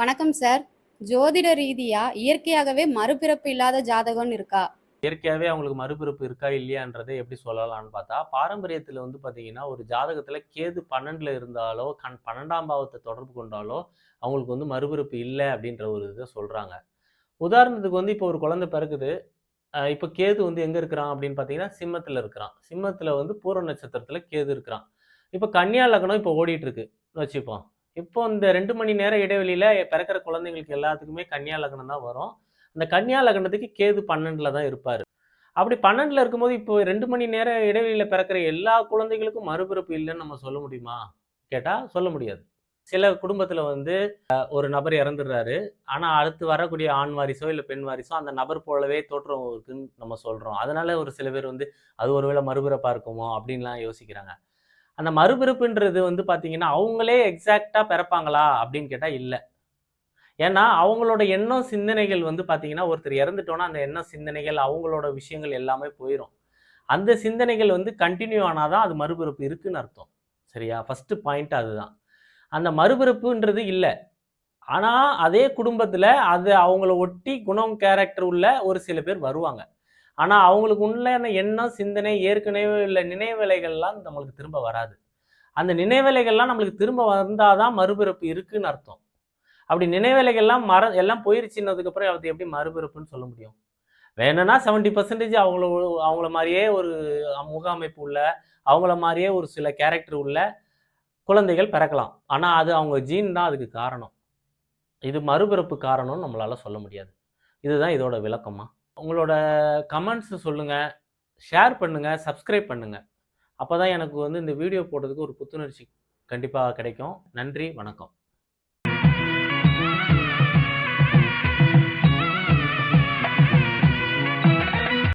வணக்கம் சார் ஜோதிட ரீதியா இயற்கையாகவே மறுபிறப்பு இல்லாத ஜாதகம்னு இருக்கா? இயற்கையாகவே அவங்களுக்கு மறுபிறப்பு இருக்கா இல்லையான்றதை எப்படி சொல்லலாம்னு பார்த்தா பாரம்பரியத்தில் வந்து பார்த்தீங்கன்னா ஒரு ஜாதகத்தில் கேது பன்னெண்டில் இருந்தாலோ கண் பன்னெண்டாம் பாவத்தை தொடர்பு கொண்டாலோ அவங்களுக்கு வந்து மறுபிறப்பு இல்லை அப்படின்ற ஒரு இதை சொல்கிறாங்க உதாரணத்துக்கு வந்து இப்போ ஒரு குழந்தை பிறக்குது. இப்போ கேது வந்து எங்கே இருக்கிறான் அப்படின்னு பார்த்தீங்கன்னா சிம்மத்தில் இருக்கிறான். சிம்மத்தில் வந்து பூர்வ நட்சத்திரத்தில் கேது இருக்கிறான். இப்போ கன்னியா லக்னம் இப்போ ஓடிட்டு இருக்கு. வச்சுப்போம். இப்போ இந்த ரெண்டு மணி நேர இடைவெளியில் பிறக்கிற குழந்தைங்களுக்கு எல்லாத்துக்குமே கன்னியா லக்னம் தான் வரும். அந்த கன்னியா லக்னத்துக்கு கேது பன்னெண்டில் தான் இருப்பார். அப்படி பன்னெண்டில் இருக்கும்போது இப்போ ரெண்டு மணி நேர இடைவெளியில் பிறக்கிற எல்லா குழந்தைகளுக்கும் மறுபிறப்பு இல்லைன்னு நம்ம சொல்ல முடியுமா? கேட்டால் சொல்ல முடியாது. சில குடும்பத்தில் வந்து ஒரு நபர் இறந்துடுறாரு. ஆனால் அடுத்து வரக்கூடிய ஆண் வாரிசோ இல்லை பெண் வாரிசோ அந்த நபர் போலவே தோற்றம் இருக்குன்னு நம்ம சொல்கிறோம் அதனால ஒரு சில பேர் வந்து அது ஒருவேளை மறுபிறப்பாக இருக்குமோ அப்படின்லாம் யோசிக்கிறாங்க. அந்த மறுபிறப்புன்றது வந்து பார்த்தீங்கன்னா அவங்களே எக்ஸாக்டாக பிறப்பாங்களா அப்படின்னு கேட்டால் இல்லை. ஏன்னா அவங்களோட எண்ணம் சிந்தனைகள் வந்து பார்த்தீங்கன்னா ஒருத்தர் இறந்துட்டோன்னா அந்த எண்ணம் சிந்தனைகள் அவங்களோட விஷயங்கள் எல்லாமே போயிடும் அந்த சிந்தனைகள் வந்து கண்டினியூ ஆனால் தான் அது மறுபிறப்பு இருக்குன்னு அர்த்தம். சரியா? ஃபஸ்ட்டு பாயிண்ட் அதுதான். அந்த மறுபிறப்புன்றது இல்லை. ஆனால் அதே குடும்பத்தில் அது அவங்கள ஒட்டி குணம் கேரக்டர் உள்ள ஒரு சில பேர் வருவாங்க. ஆனால் அவங்களுக்கு உண்மையான எண்ணம் சிந்தனை ஏற்கனவே உள்ள நினைவலைகள்லாம் நம்மளுக்கு திரும்ப வராது. அந்த நினைவலைகள்லாம் நம்மளுக்கு திரும்ப வந்தாதான் மறுபிறப்பு இருக்குன்னு அர்த்தம். அப்படி நினைவலைகள்லாம் மற எல்லாம் போயிருச்சுன்னதுக்கப்புறம் அது எப்படி மறுபிறப்புன்னு சொல்ல முடியும்? வேணும்னா செவன்டி பர்சன்டேஜ் அவங்கள அவங்கள மாதிரியே ஒரு முக அமைப்பு உள்ள அவங்கள மாதிரியே ஒரு சில கேரக்டர் உள்ள குழந்தைகள் பிறக்கலாம். ஆனால் அது அவங்க ஜீன் தான் அதுக்கு காரணம். இது மறுபிறப்பு காரணம்னு நம்மளால் சொல்ல முடியாது. இதுதான் இதோட விளக்கமாக உங்களோட கமெண்ட்ஸ் சொல்லுங்கள் ஷேர் பண்ணுங்கள் சப்ஸ்கிரைப் அப்போ தான் எனக்கு வந்து இந்த வீடியோ போடுறதுக்கு ஒரு புத்துணர்ச்சி கண்டிப்பாக கிடைக்கும். நன்றி வணக்கம்.